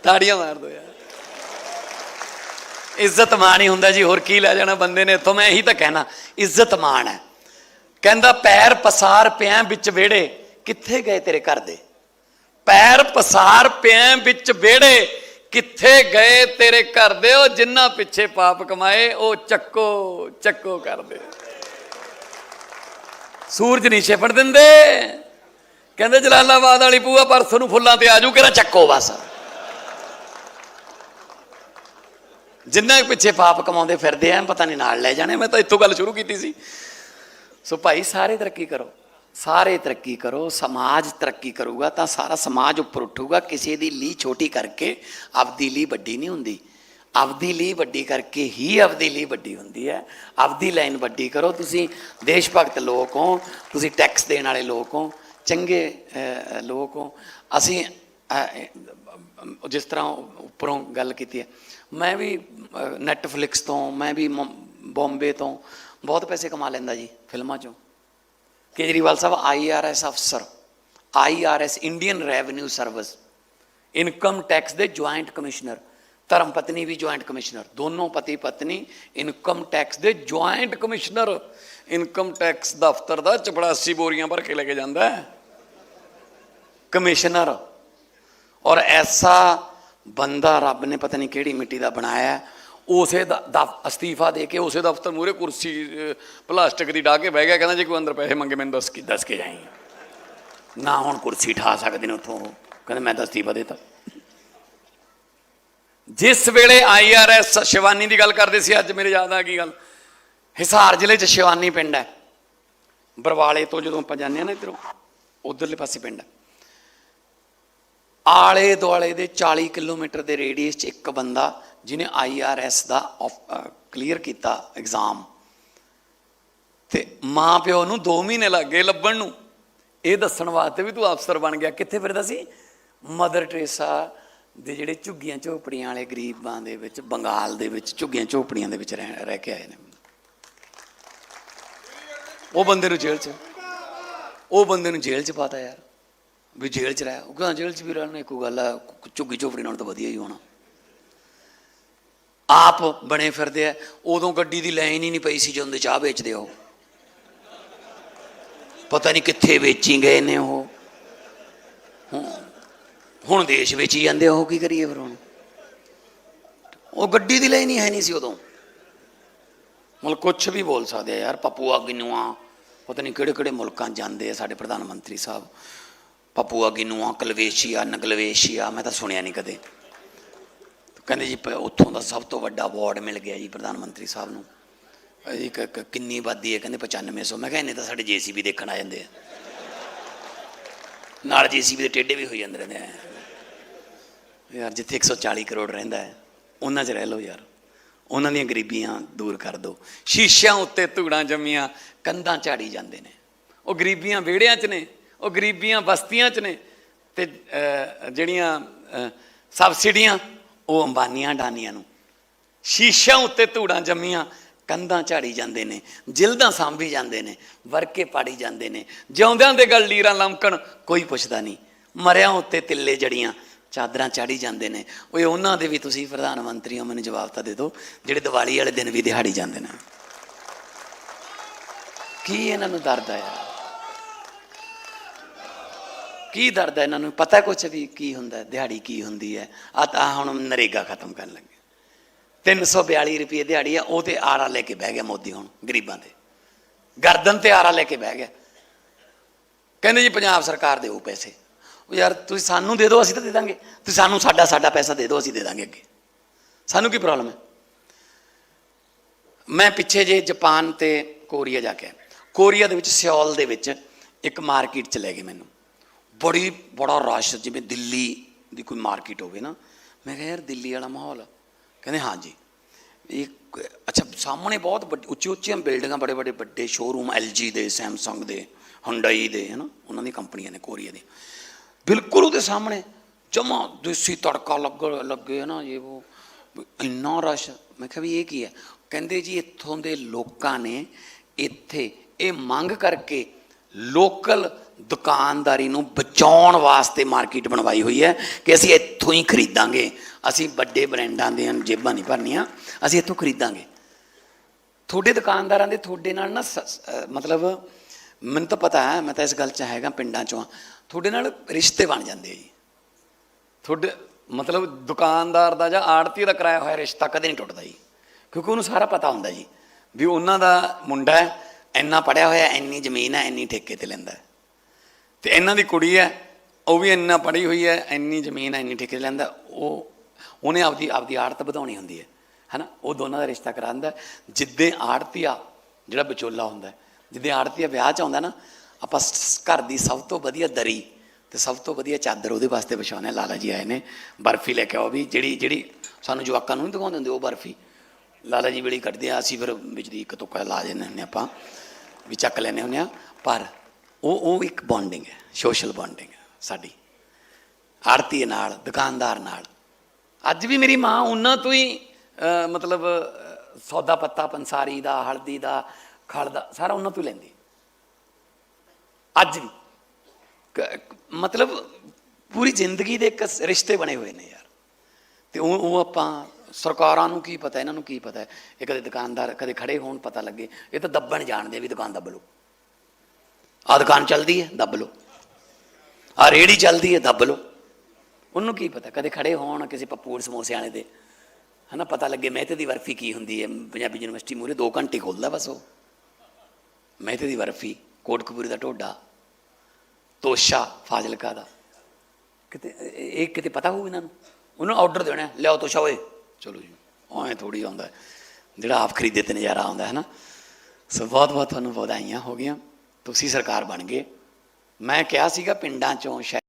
ਤਾੜੀਆਂ ਮਾਰ ਦੋ ਯਾਰ। ਇੱਜ਼ਤ ਮਾਣ ਹੀ ਹੁੰਦਾ ਜੀ, ਹੋਰ ਕੀ ਲੈ ਜਾਣਾ ਬੰਦੇ ਨੇ? ਇੱਥੋਂ ਮੈਂ ਇਹੀ ਤਾਂ ਕਹਿਣਾ, ਇੱਜ਼ਤ ਮਾਣ ਹੈ। ਕਹਿੰਦਾ, ਪੈਰ ਪਸਾਰ ਪਿਆ ਵਿੱਚ ਵਿਹੜੇ, ਕਿੱਥੇ ਗਏ ਤੇਰੇ ਘਰ ਦੇ? ਪੈਰ ਪਸਾਰ ਪਿਆ ਵਿੱਚ ਵਿਹੜੇ, ਕਿੱਥੇ ਗਏ ਤੇਰੇ ਘਰ ਦੇ? ਉਹ ਜਿੰਨਾ ਪਿੱਛੇ ਪਾਪ ਕਮਾਏ, ਉਹ ਚੱਕੋ ਚੱਕੋ ਕਰਦੇ ਸੂਰਜ ਨਹੀਂ ਛਿਪਣ ਦਿੰਦੇ। ਕਹਿੰਦੇ ਜਲਾਲਾਬਾਦ ਵਾਲੀ ਪੂਆ ਪਰਸੋਂ ਨੂੰ ਫੁੱਲਾਂ ਤੇ ਆਜੂ ਕਿਹੜਾ ਚੱਕੋ ਬਸ। ਜਿੰਨਾ ਪਿੱਛੇ ਪਾਪ ਕਮਾਉਂਦੇ ਫਿਰਦੇ ਆ, ਪਤਾ ਨਹੀਂ ਨਾਲ ਲੈ ਜਾਣੇ। ਮੈਂ ਤਾਂ ਇੱਥੋਂ ਗੱਲ ਸ਼ੁਰੂ ਕੀਤੀ ਸੀ। ਸੋ ਭਾਈ, ਸਾਰੇ ਤਰੱਕੀ ਕਰੋ। ਸਾਰੇ ਤਰੱਕੀ ਕਰੋ, ਸਮਾਜ ਤਰੱਕੀ ਕਰੂਗਾ ਤਾਂ ਸਾਰਾ ਸਮਾਜ ਉੱਪਰ ਉੱਠੂਗਾ। ਕਿਸੇ ਦੀ ਲੀ ਛੋਟੀ ਕਰਕੇ ਆਪਦੀ ਲੀ ਵੱਡੀ ਨਹੀਂ ਹੁੰਦੀ। ਆਪਦੀ ਲੀ ਵੱਡੀ ਕਰਕੇ ਹੀ ਆਪਦੀ ਲੀ ਵੱਡੀ ਹੁੰਦੀ ਹੈ। ਆਪਦੀ ਲਾਈਨ ਵੱਡੀ ਕਰੋ। ਤੁਸੀਂ ਦੇਸ਼ ਭਗਤ ਲੋਕ ਹੋ, ਤੁਸੀਂ ਟੈਕਸ ਦੇਣ ਵਾਲੇ ਲੋਕ ਹੋ, ਚੰਗੇ ਲੋਕ ਹੋ। ਅਸੀਂ ਜਿਸ ਤਰ੍ਹਾਂ ਉੱਪਰੋਂ ਗੱਲ ਕੀਤੀ ਹੈ, ਮੈਂ ਵੀ ਨੈਟਫਲਿਕਸ ਤੋਂ, ਮੈਂ ਵੀ ਮੁੰ- ਬੰਬੇ ਤੋਂ ਬਹੁਤ ਪੈਸੇ ਕਮਾ ਲੈਂਦਾ ਜੀ ਫਿਲਮਾਂ ਚੋਂ। ਕੇਜਰੀਵਾਲ ਸਾਹਿਬ ਆਈਆਰਐਸ ਅਫਸਰ IRS Indian revenue service income tax ਦੇ ਜੁਆਇੰਟ ਕਮਿਸ਼ਨਰ ਧਰਮ ਪਤਨੀ ਵੀ ਜੁਆਇੰਟ ਕਮਿਸ਼ਨਰ ਦੋਨੋਂ ਪਤੀ ਪਤਨੀ ਇਨਕਮ ਟੈਕਸ ਦੇ ਜੁਆਇੰਟ ਕਮਿਸ਼ਨਰ ਇਨਕਮ ਟੈਕਸ ਦਫ਼ਤਰ ਦਾ 84 ਬੋਰੀਆਂ ਭਰ ਕੇ ਲੈ ਕੇ ਜਾਂਦਾ ਹੈ। ਕਮਿਸ਼ਨਰ ਔਰ ਐਸਾ ਬੰਦਾ ਰੱਬ ਨੇ ਪਤਾ ਨਹੀਂ ਕਿਹੜੀ ਮਿੱਟੀ ਦਾ ਬਣਾਇਆ ਉਸੇ ਦਾ ਅਸਤੀਫਾ ਦੇ ਕੇ ਉਸੇ ਦਫ਼ਤਰ ਮੂਰੇ ਕੁਰਸੀ ਪਲਾਸਟਿਕ ਦੀ ਢਾ ਕੇ ਬਹਿ ਗਿਆ, ਕਹਿੰਦਾ ਜੇ ਕੋਈ ਅੰਦਰ ਪੈਸੇ ਮੰਗੇ ਮੈਨੂੰ ਦੱਸ ਕੇ ਦੱਸ ਕੇ ਜਾਈਂ। ਨਾ ਹੁਣ ਕੁਰਸੀ ਠਾ ਸਕਦੇ ਨੇ ਉੱਥੋਂ। ਉਹ। ਕਹਿੰਦੇ ਮੈਂ ਤਾਂ ਅਸਤੀਫਾ ਦੇਤਾ ਜਿਸ ਵੇਲੇ ਆਈਆਰਐਸ ਸ਼ਿਵਾਨੀ ਦੀ ਗੱਲ ਕਰਦੇ ਸੀ, ਅੱਜ ਮੇਰੇ ਯਾਦ ਆ ਗਈ ਗੱਲ। ਹਿਸਾਰ ਜ਼ਿਲ੍ਹੇ 'ਚ ਸ਼ਿਵਾਨੀ ਪਿੰਡ ਹੈ। ਬਰਵਾਲੇ ਤੋਂ ਜਦੋਂ ਆਪਾਂ ਜਾਂਦੇ ਆ ਨਾ ਇਧਰੋਂ, ਉਧਰਲੇ ਪਾਸੇ ਪਿੰਡ ਹੈ। ਆਲੇ ਦੁਆਲੇ ਦੇ 40 ਕਿਲੋਮੀਟਰ ਦੇ ਰੇਡੀਅਸ 'ਚ ਇੱਕ ਬੰਦਾ ਜਿਹਨੇ ਆਈਆਰਐਸ ਦਾ ਕਲੀਅਰ ਕੀਤਾ ਐਗਜ਼ਾਮ। ਤੇ ਮਾਂ ਪਿਓ ਨੂੰ 2 ਮਹੀਨੇ ਲੱਗ ਗਏ ਲੱਭਣ ਨੂੰ। ਇਹ ਦੱਸਣ ਵਾਸਤੇ ਵੀ ਤੂੰ ਅਫਸਰ ਬਣ ਗਿਆ। ਕਿੱਥੇ ਫਿਰਦਾ ਸੀ? ਮਦਰ ਟਰੇਸਾ ਦੇ ਜਿਹੜੇ ਝੁੱਗੀਆਂ ਝੋਪੜੀਆਂ ਵਾਲੇ ਗਰੀਬਾਂ ਦੇ ਵਿੱਚ, ਬੰਗਾਲ ਦੇ ਵਿੱਚ, ਝੁੱਗੀਆਂ ਝੋਪੜੀਆਂ ਦੇ ਵਿੱਚ ਰਹਿ ਰਹਿ ਕੇ ਆਏ ਨੇ। ਉਹ ਬੰਦੇ ਨੂੰ ਜੇਲ੍ਹ 'ਚ, ਉਹ ਬੰਦੇ ਨੂੰ ਜੇਲ੍ਹ 'ਚ ਪਾਤਾ ਯਾਰ, ਵੀ ਜੇਲ੍ਹ 'ਚ ਰਹਿ। ਉਹ ਕਹਿੰਦਾ, ਜੇਲ੍ਹ 'ਚ ਵੀ ਰਹਿਣਾ ਇੱਕੋ ਗੱਲ ਆ ਝੁੱਗੀ ਝੋਪੜੀ ਨਾਲ ਤਾਂ ਵਧੀਆ ਹੀ ਹੋਣਾ। ਆਪ ਬਣੇ ਫਿਰਦੇ ਆ, ਉਦੋਂ ਗੱਡੀ ਦੀ ਲਾਈਨ ਹੀ ਨਹੀਂ ਪਈ ਸੀ ਜਦੋਂ ਚਾਹ ਵੇਚਦੇ ਉਹ। ਪਤਾ ਨਹੀਂ ਕਿੱਥੇ ਵੇਚੀ ਗਏ ਨੇ ਉਹ। ਹੁਣ ਦੇਸ਼ ਵਿੱਚ ਹੀ ਜਾਂਦੇ ਉਹ ਕੀ ਕਰੀਏ ਫਿਰ ਹੁਣ? ਉਹ ਗੱਡੀ ਦੀ ਲਾਈਨ ਨਹੀਂ ਹੈ ਨਹੀਂ ਸੀ ਉਦੋਂ। ਮਤਲਬ ਕੁਝ ਵੀ ਬੋਲ ਸਕਦੇ ਆ ਯਾਰ, ਪਪੂਆ ਗਿਨੂਆ, ਪਤਾ ਨਹੀਂ ਕਿਹੜੇ ਕਿਹੜੇ ਮੁਲਕਾਂ ਜਾਂਦੇ ਆ ਸਾਡੇ ਪ੍ਰਧਾਨ ਮੰਤਰੀ ਸਾਹਿਬ। ਪਪੂਆ ਗਿਨੂਆ, ਕਲਵੇਸ਼ੀਆ, ਨਗਲਵੇਸ਼ੀਆ, ਮੈਂ ਤਾਂ ਸੁਣਿਆ ਨਹੀਂ ਕਦੇ। ਕਹਿੰਦੇ ਜੀ ਉੱਥੋਂ ਦਾ ਸਭ ਤੋਂ ਵੱਡਾ ਅਵਾਰਡ ਮਿਲ ਗਿਆ ਜੀ ਪ੍ਰਧਾਨ ਮੰਤਰੀ ਸਾਹਿਬ ਨੂੰ। ਜੀ ਕਿੰਨੀ ਆਬਾਦੀ ਹੈ, ਕਹਿੰਦੇ 9500 ਮੈਂ ਕਿਹਾ ਇਹਨੇ ਤਾਂ ਸਾਡੇ ਜੀਸੀਬੀ ਦੇਖਣ ਆ ਜਾਂਦੇ ਆ। ਨਾਲ ਜੀਸੀਬੀ ਦੇ ਟੇਡੇ ਵੀ ਹੋਈ ਜਾਂਦੇ ਰਹਿੰਦੇ ਆ। ਯਾਰ ਜਿੱਥੇ 140 ਕਰੋੜ ਰਹਿੰਦਾ ਹੈ, ਉਹਨਾਂ 'ਚ ਰਹਿ ਲਓ ਯਾਰ। ਉਹਨਾਂ ਦੀਆਂ ਗਰੀਬੀਆਂ ਦੂਰ ਕਰ ਦਿਓ। ਸ਼ੀਸ਼ਿਆਂ ਉੱਤੇ ਧੂੜਾਂ ਜੰਮੀਆਂ, ਕੰਧਾਂ ਝਾੜੀ ਜਾਂਦੇ ਨੇ। ਉਹ ਗਰੀਬੀਆਂ ਵਿਹੜਿਆਂ 'ਚ ਨੇ, ਉਹ ਗਰੀਬੀਆਂ ਬਸਤੀਆਂ 'ਚ ਨੇ ਤੇ ਜਿਹੜੀਆਂ ਸਬਸਿਡੀਆਂ, ਉਹ ਅੰਬਾਨੀਆਂ ਡਾਨੀਆਂ ਨੂੰ। ਸ਼ੀਸ਼ਿਆਂ ਉੱਤੇ ਧੂੜਾਂ ਜੰਮੀਆਂ, ਕੰਧਾਂ ਝਾੜੀ ਜਾਂਦੇ ਨੇ, ਜਿਲਦਾਂ ਸਾਂਭੀ ਜਾਂਦੇ ਨੇ, ਵਰਕੇ ਪਾੜੀ ਜਾਂਦੇ ਨੇ। ਜਿਉਂਦਿਆਂ ਦੇ ਗੱਲ ਲੀਰਾਂ ਲਮਕਣ, ਕੋਈ ਪੁੱਛਦਾ ਨਹੀਂ। ਮਰਿਆਂ ਉੱਤੇ ਤਿੱਲੇ ਜੜੀਆਂ ਚਾਦਰਾਂ ਚਾੜੀ ਜਾਂਦੇ ਨੇ। ਓਏ, ਉਹਨਾਂ ਦੇ ਵੀ ਤੁਸੀਂ ਪ੍ਰਧਾਨ ਮੰਤਰੀ ਹੋ ਮੈਨੂੰ ਜਵਾਬ ਤਾਂ ਦੇ ਦਿਓ, ਜਿਹੜੇ ਦੀਵਾਲੀ ਵਾਲੇ ਦਿਨ ਵੀ ਦਿਹਾੜੀ ਜਾਂਦੇ ਨੇ। ਕੀ ਇਹਨਾਂ ਨੂੰ ਦਰਦ ਆ ਯਾਰ? ਕੀ ਦਰਦ ਹੈ ਇਹਨਾਂ ਨੂੰ? ਪਤਾ ਕੁਛ ਵੀ ਕੀ ਹੁੰਦਾ ਦਿਹਾੜੀ ਕੀ ਹੁੰਦੀ ਹੈ? ਆ ਤਾਂ ਹੁਣ ਨਰੇਗਾ ਖਤਮ ਕਰਨ ਲੱਗੇ। 342 ਰੁਪਏ ਦਿਹਾੜੀ ਆ, ਉਹ ਤੇ ਆਰਾ ਲੈ ਕੇ ਬਹਿ ਗਿਆ ਮੋਦੀ ਹੁਣ, ਗਰੀਬਾਂ ਦੇ। ਗਰਦਨ ਤੇ ਆਰਾ ਲੈ ਕੇ ਬਹਿ ਗਿਆ। ਕਹਿੰਦੇ ਜੀ, ਪੰਜਾਬ ਸਰਕਾਰ ਦੇਊ ਪੈਸੇ। ਉਹ ਯਾਰ ਤੁਸੀਂ ਸਾਨੂੰ ਦੇ ਦਿਓ, ਅਸੀਂ ਤਾਂ ਦੇ ਦਾਂਗੇ। ਤੁਸੀਂ ਸਾਨੂੰ ਸਾਡਾ ਸਾਡਾ ਪੈਸਾ ਦੇ ਦਿਓ, ਅਸੀਂ ਦੇ ਦਾਂਗੇ ਅੱਗੇ। ਸਾਨੂੰ ਕੀ ਪ੍ਰੋਬਲਮ ਹੈ? ਮੈਂ ਪਿੱਛੇ ਜੇ ਜਾਪਾਨ ਤੇ ਕੋਰੀਆ ਜਾ ਕੇ ਕੋਰੀਆ ਦੇ ਵਿੱਚ, ਸਿਓਲ ਦੇ ਵਿੱਚ ਇੱਕ ਮਾਰਕੀਟ ਚ ਲੈ ਗਏ ਮੈਨੂੰ। ਬੜੀ, ਬੜਾ ਰਸ਼, ਜਿਵੇਂ ਦਿੱਲੀ ਦੀ ਕੋਈ ਮਾਰਕੀਟ ਹੋਵੇ ਨਾ। ਮੈਂ ਕਿਹਾ ਯਾਰ ਦਿੱਲੀ ਵਾਲਾ ਮਾਹੌਲ ਕਹਿੰਦੇ ਹਾਂ ਜੀ ਇਹ ਅੱਛਾ, ਸਾਹਮਣੇ ਬਹੁਤ ਵੱਡੀ, ਉੱਚੀ ਉੱਚੀਆਂ ਬਿਲਡਿੰਗਾਂ ਬੜੇ ਬੜੇ ਵੱਡੇ ਸ਼ੋਰੂਮ LG ਦੇ, ਸੈਮਸੰਗ ਦੇ ਹੁੰਡਈ ਦੇ, ਹਨਾ? ਉਹਨਾਂ ਦੀ ਕੰਪਨੀਆਂ ਨੇ ਕੋਰੀਆ ਦੀਆਂ। ਬਿਲਕੁਲ ਉਹਦੇ ਸਾਹਮਣੇ। ਜਮਾ ਦੇਸੀ ਤੜਕਾ ਲੱਗ, ਲੱਗੇ ਨਾ ਇਹ ਉਹ। ਇੰਨਾ ਰਸ਼ ਮੈਂ ਕਿਹਾ ਵੀ ਇਹ ਕੀ ਹੈ? ਕਹਿੰਦੇ ਜੀ ਇੱਥੋਂ ਦੇ ਲੋਕਾਂ ਨੇ ਇੱਥੇ ਇਹ ਮੰਗ ਕਰਕੇ ਲੋਕਲ ਦੁਕਾਨਦਾਰੀ ਨੂੰ ਬਚਾਉਣ ਵਾਸਤੇ ਮਾਰਕੀਟ ਬਣਵਾਈ ਹੋਈ ਹੈ ਕਿ ਅਸੀਂ ਇੱਥੋਂ ਹੀ ਖਰੀਦਾਂਗੇ। ਅਸੀਂ ਵੱਡੇ ਬ੍ਰਾਂਡਾਂ ਦੀਆਂ ਜੇਬਾਂ ਨਹੀਂ ਭਰਨੀਆਂ, ਅਸੀਂ ਇੱਥੋਂ ਖਰੀਦਾਂਗੇ। ਤੁਹਾਡੇ ਦੁਕਾਨਦਾਰਾਂ ਦੇ ਤੁਹਾਡੇ ਨਾਲ ਨਾ ਸ- ਮਤਲਬ ਮੈਨੂੰ ਤਾਂ ਪਤਾ ਹੈ, ਮੈਂ ਤਾਂ ਇਸ ਗੱਲ 'ਚ ਹੈਗਾ ਪਿੰਡਾਂ 'ਚੋਂ ਹਾਂ। ਤੁਹਾਡੇ ਨਾਲ ਰਿਸ਼ਤੇ ਬਣ ਜਾਂਦੇ ਆ ਜੀ। ਤੁਹਾਡੇ, ਮਤਲਬ ਦੁਕਾਨਦਾਰ ਦਾ ਜਾਂ ਆੜਤੀ ਦਾ ਕਰਾਇਆ ਹੋਇਆ ਰਿਸ਼ਤਾ ਕਦੇ ਨਹੀਂ ਟੁੱਟਦਾ ਜੀ। ਕਿਉਂਕਿ ਉਹਨੂੰ ਸਾਰਾ ਪਤਾ ਹੁੰਦਾ ਜੀ, ਵੀ ਉਹਨਾਂ ਦਾ ਮੁੰਡਾ ਹੈ, ਇੰਨਾ ਪੜਿਆ ਹੋਇਆ, ਇੰਨੀ ਜ਼ਮੀਨ ਹੈ, ਇੰਨੀ ਠੇਕੇ ਤੇ ਲੈਂਦਾ ਹੈ। ਤੇ ਇਹਨਾਂ ਦੀ ਕੁੜੀ ਹੈ, ਉਹ ਵੀ ਇੰਨਾ ਪੜ੍ਹੀ ਹੋਈ ਹੈ, ਇੰਨੀ ਜ਼ਮੀਨ ਹੈ, ਇੰਨੀ ਠੇਕੇ ਤੇ ਲੈਂਦਾ ਉਹ, ਉਹਨੇ ਆਪਦੀ ਆਪਦੀ ਆੜਤ ਵਧਾਉਣੀ ਹੁੰਦੀ ਹੈ। ਹੈਨਾ? ਉਹ ਦੋਨਾਂ ਦਾ ਰਿਸ਼ਤਾ ਕਰਾਉਂਦਾ ਜਿੱਦੇ ਆੜਤੀਆ, ਜਿਹੜਾ ਵਿਚੋਲਾ ਹੁੰਦਾ ਜਿੱਦੇ ਆੜਤੀਆ ਵਿਆਹ ਚ ਆਉਂਦਾ ਨਾ, ਆਪਾਂ ਘਰ ਦੀ ਸਭ ਤੋਂ ਵਧੀਆ ਦਰੀ ਤੇ ਸਭ ਤੋਂ ਵਧੀਆ ਚਾਦਰ ਉਹਦੇ ਵਾਸਤੇ ਵਿਛਾਉਣੇ ਲਾਲਾ ਜੀ ਆਏ ਨੇ, ਬਰਫੀ ਲੈ ਕੇ ਆਓ ਵੀ ਜਿਹੜੀ ਜਿਹੜੀ ਸਾਨੂੰ ਜਵਾਕਾਂ ਨੂੰ ਨਹੀਂ ਦਿਖਾਉਂਦੇ ਹੁੰਦੇ ਉਹ ਬਰਫੀ। ਲਾਲਾ ਜੀ ਵੇਲੇ ਕੱਢਦੇ ਆ, ਅਸੀਂ ਫਿਰ ਵਿੱਚ ਦੀ ਇੱਕ ਤੁੱਕਾ ਲਾ ਦਿੰਦੇ ਹੁੰਦੇ ਆਪਾਂ, ਵੀ ਚੱਕ ਲੈਨੇ ਹੁੰਦੇ ਆ, ਪਰ ਉਹ ਉਹ ਇੱਕ ਬੌਂਡਿੰਗ ਹੈ ਸੋਸ਼ਲ ਬੌਂਡਿੰਗ ਸਾਡੀ। ਆੜਤੀ ਨਾਲ, ਦੁਕਾਨਦਾਰ ਨਾਲ। ਅੱਜ ਵੀ ਮੇਰੀ ਮਾਂ ਉਹਨਾਂ ਤੋਂ ਹੀ ਮਤਲਬ ਸੌਦਾ ਪੱਤਾ, ਪੰਸਾਰੀ ਦਾ, ਹਲਦੀ ਦਾ ਖਲ ਸਾਰਾ ਉਹਨਾਂ ਤੋਂ ਹੀ ਲੈਂਦੀ। ਅੱਜ ਵੀ। ਮਤਲਬ ਪੂਰੀ ਜ਼ਿੰਦਗੀ ਦੇ ਇੱਕ ਰਿਸ਼ਤੇ ਬਣੇ ਹੋਏ ਨੇ ਯਾਰ। ਤੇ ਉਹ ਉਹ ਆਪਾਂ ਸਰਕਾਰਾਂ ਨੂੰ ਕੀ ਪਤਾ, ਇਹਨਾਂ ਨੂੰ ਕੀ ਪਤਾ? ਇਹ ਕਦੇ ਦੁਕਾਨਦਾਰ, ਕਦੇ ਖੜੇ ਹੋਣ ਪਤਾ ਲੱਗੇ। ਇਹ ਤਾਂ ਦੱਬਣ ਜਾਣਦੇ ਵੀ ਦੁਕਾਨ ਦੱਬ ਲਓ। ਆ ਦੁਕਾਨ ਚੱਲਦੀ ਹੈ, ਦੱਬ ਲਓ। ਆ ਰੇੜੀ ਚੱਲਦੀ ਹੈ, ਦੱਬ ਲੋ ਉਹਨੂੰ ਕੀ ਪਤਾ? ਕਦੇ ਖੜੇ ਹੋਣ, ਕਿਸੇ ਪਪੂੜ ਸਮੋਸੇ ਵਾਲੇ ਦੇ। ਹਨਾ, ਪਤਾ ਲੱਗੇ ਮਹਿਤੇ ਦੀ ਵਰਫੀ ਕੀ ਹੁੰਦੀ ਹੈ? ਪੰਜਾਬੀ ਯੂਨੀਵਰਸਿਟੀ ਮੂਰੇ 2 ਘੰਟੇ ਖੋਲਦਾ ਬਸ ਉਹ। ਮਹਿਤੇ ਦੀ ਬਰਫੀ, ਕੋਟਕਪੂਰੀ ਦਾ ਢੋਡਾ, ਤੋਸ਼ਾ, ਫਾਜ਼ਿਲਕਾ ਦਾ। ਕਿਤੇ, ਇਹ ਕਿਤੇ ਪਤਾ ਹੋਊ ਇਹਨਾਂ ਨੂੰ? ਉਹਨੂੰ ਆਰਡਰ ਦੇਣਾ ਲਿਆਓ ਤੋਸ਼ਾ ਓਏ। ਚਲੋ ਜੀ, ਐਂ ਥੋੜੀ ਆਉਂਦਾ ਜਿਹੜਾ ਆਪ ਖਰੀਦੇ ਤੇ ਨਜ਼ਾਰਾ ਆਉਂਦਾ ਹੈ ਨਾ। ਸੋ ਬਹੁਤ ਬਹੁਤ ਤੁਹਾਨੂੰ ਵਧਾਈਆਂ ਹੋ ਗਈਆਂ। ਤੁਸੀਂ ਸਰਕਾਰ ਬਣ ਗਏ। ਮੈਂ ਕਿਹਾ ਸੀਗਾ ਪਿੰਡਾਂ ਚੋਂ ਸ਼ਹਿਰ